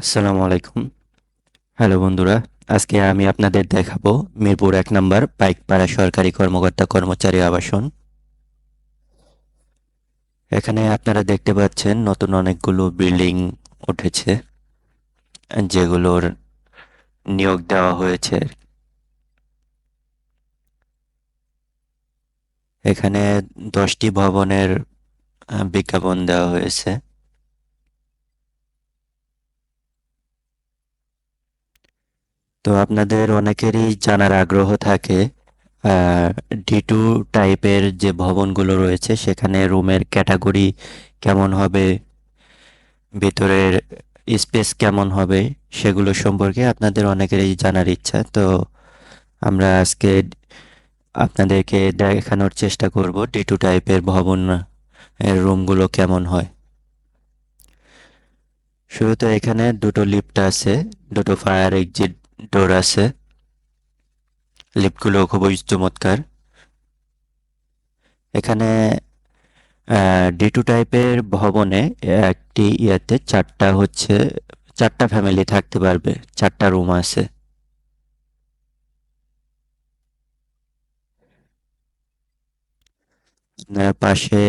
আসসালামু আলাইকুম। হ্যালো বন্ধুরা, আজকে আমি আপনাদের দেখাবো মিরপুর এক নম্বর পাইকপাড়া সরকারি কর্মকর্তা কর্মচারী আবাসন। এখানে আপনারা দেখতে পাচ্ছেন নতুন অনেকগুলো বিল্ডিং উঠেছে, যেগুলোর নিয়োগ দেওয়া হয়েছে। এখানে দশটি ভবনের বিজ্ঞাপন দেওয়া হয়েছে। তো আপনাদের অনেকেরই জানার আগ্রহ থাকে ডি টু টাইপের যে ভবনগুলো রয়েছে, সেখানে রুমের ক্যাটাগরি কেমন হবে, ভেতরের স্পেস কেমন হবে, সেগুলো সম্পর্কে আপনাদের অনেকেরই জানার ইচ্ছা। তো আমরা আজকে আপনাদেরকে দেখানোর চেষ্টা করব ডি টু টাইপের ভবন, এর রুমগুলো কেমন হয়। শুরুতে এখানে দুটো লিফট আছে, দুটো ফায়ার এক্সিট ডোর আছে। লিফটগুলো খুবই চমৎকার। এখানে ডি টু টাইপের ভবনে একটি ইয়েতে চারটা হচ্ছে, চারটা ফ্যামিলি থাকতে পারবে, চারটা রুম আছে। পাশে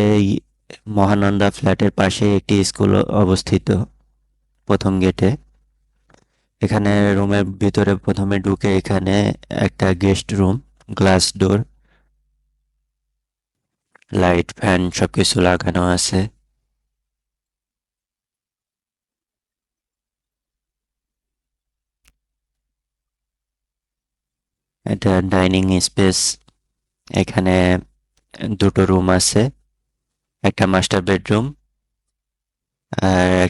মহানন্দা ফ্ল্যাটের পাশে একটি স্কুল অবস্থিত, প্রথম গেটে এখানে রুমের ভিতরে প্রথমে ঢুকে এখানে একটা guest room, glass door, light fan সবকিছু লাগানো আছে। এটা ডাইনিং স্পেস। এখানে দুটো রুম আছে, একটা মাস্টার বেডরুম আর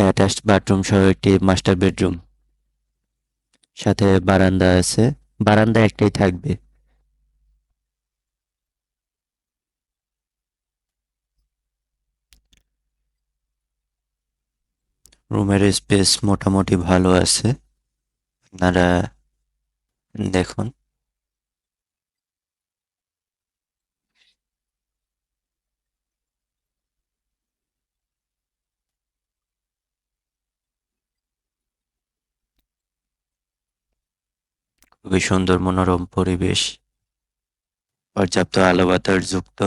এটা অ্যাটাচড বাথরুম সহ একটি মাস্টার বেডরুম সাথে বারান্দা আছে। বারান্দা একটাই থাকবে। রুমের স্পেস মোটামুটি ভালো আছে। আপনারা দেখুন। খুবই সুন্দর মনোরম পরিবেশ। পর্যাপ্ত আলো বাতাস যুক্ত।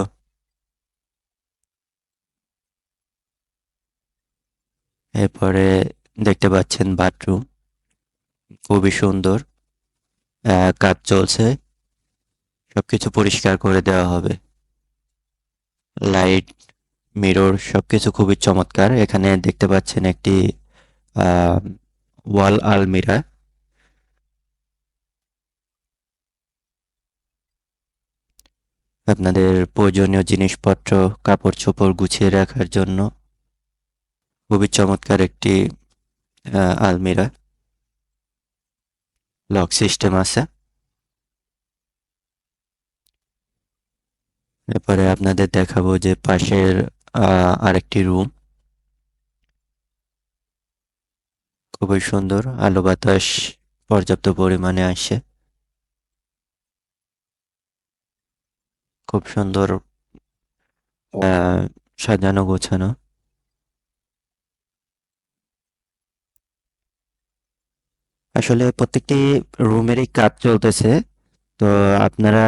এরপরে দেখতে পাচ্ছেন বাথরুম। খুবই সুন্দর। কাজ চলছে। সবকিছু পরিষ্কার করে দেওয়া হবে। লাইট, মিরর সবকিছু খুবই চমৎকার। এখানে দেখতে পাচ্ছেন একটি ওয়াল আলমিরা। আপনাদের প্রয়োজনীয় জিনিসপত্র, কাপড় চোপড় গুছিয়ে রাখার জন্য। খুবই চমৎকার একটি আলমিরা। লক সিস্টেম আছে। এরপরে আপনাদের দেখাবো যে পাশের আরেকটি রুম। খুবই সুন্দর, আলো বাতাস পর্যাপ্ত পরিমাণে আসে। খুব সুন্দর আহ, সাজানো গোছানো। আসলে প্রত্যেকটি রুমেরই কাজ চলতেছে তো আপনারা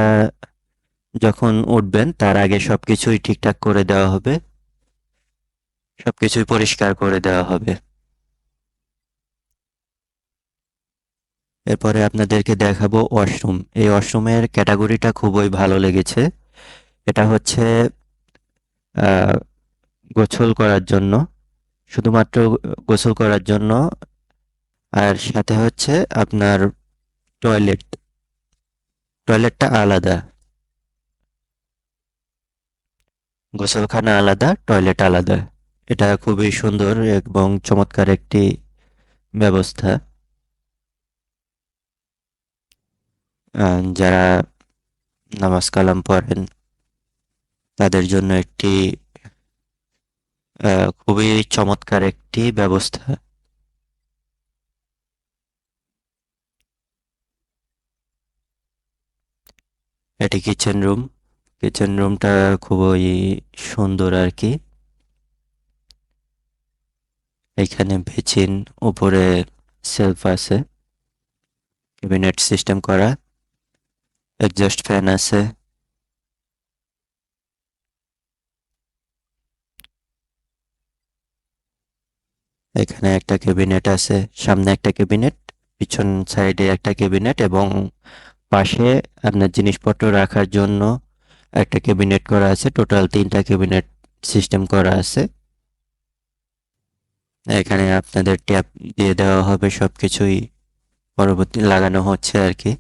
যখন উঠবেন তার আগে সবকিছুই ঠিকঠাক করে দেওয়া হবে। সবকিছুই পরিষ্কার করে দেওয়া হবে। এরপরে আপনাদেরকে দেখাবো ওয়াশরুম। এই ওয়াশরুমের ক্যাটাগরিটা খুবই ভালো লেগেছে। এটা হচ্ছে গোসল করার জন্য, শুধুমাত্র গোসল করার জন্য, আর সাথে হচ্ছে আপনার টয়লেট। টয়লেটটা আলাদা। গোসলখানা আলাদা, টয়লেট আলাদা। এটা খুবই সুন্দর এবং চমৎকার একটি ব্যবস্থা। যারা নামাজ কালাম পড়েন তাদের জন্য একটি খুবই চমৎকার একটি ব্যবস্থা। এটি কিচেন রুম কিচেন রুমটা খুবই সুন্দর আর কি। এখানে বেচিন, উপরে সেলফ আছে। ক্যাবিনেট সিস্টেম করা। এক্সস্ট ফ্যান আছে। এখানে একটা ক্যাবিনেট আছে, সামনে একটা ক্যাবিনেট, পিছন সাইডে একটা ক্যাবিনেট এবং পাশে আপনার জিনিসপত্র রাখার জন্য একটা ক্যাবিনেট করা আছে, টোটাল তিনটা ক্যাবিনেট সিস্টেম করা আছে। এখানে আপনাদের ট্যাপ দিয়ে দেওয়া হবে, সবকিছুই পরবর্তী লাগানো হচ্ছে আর কি।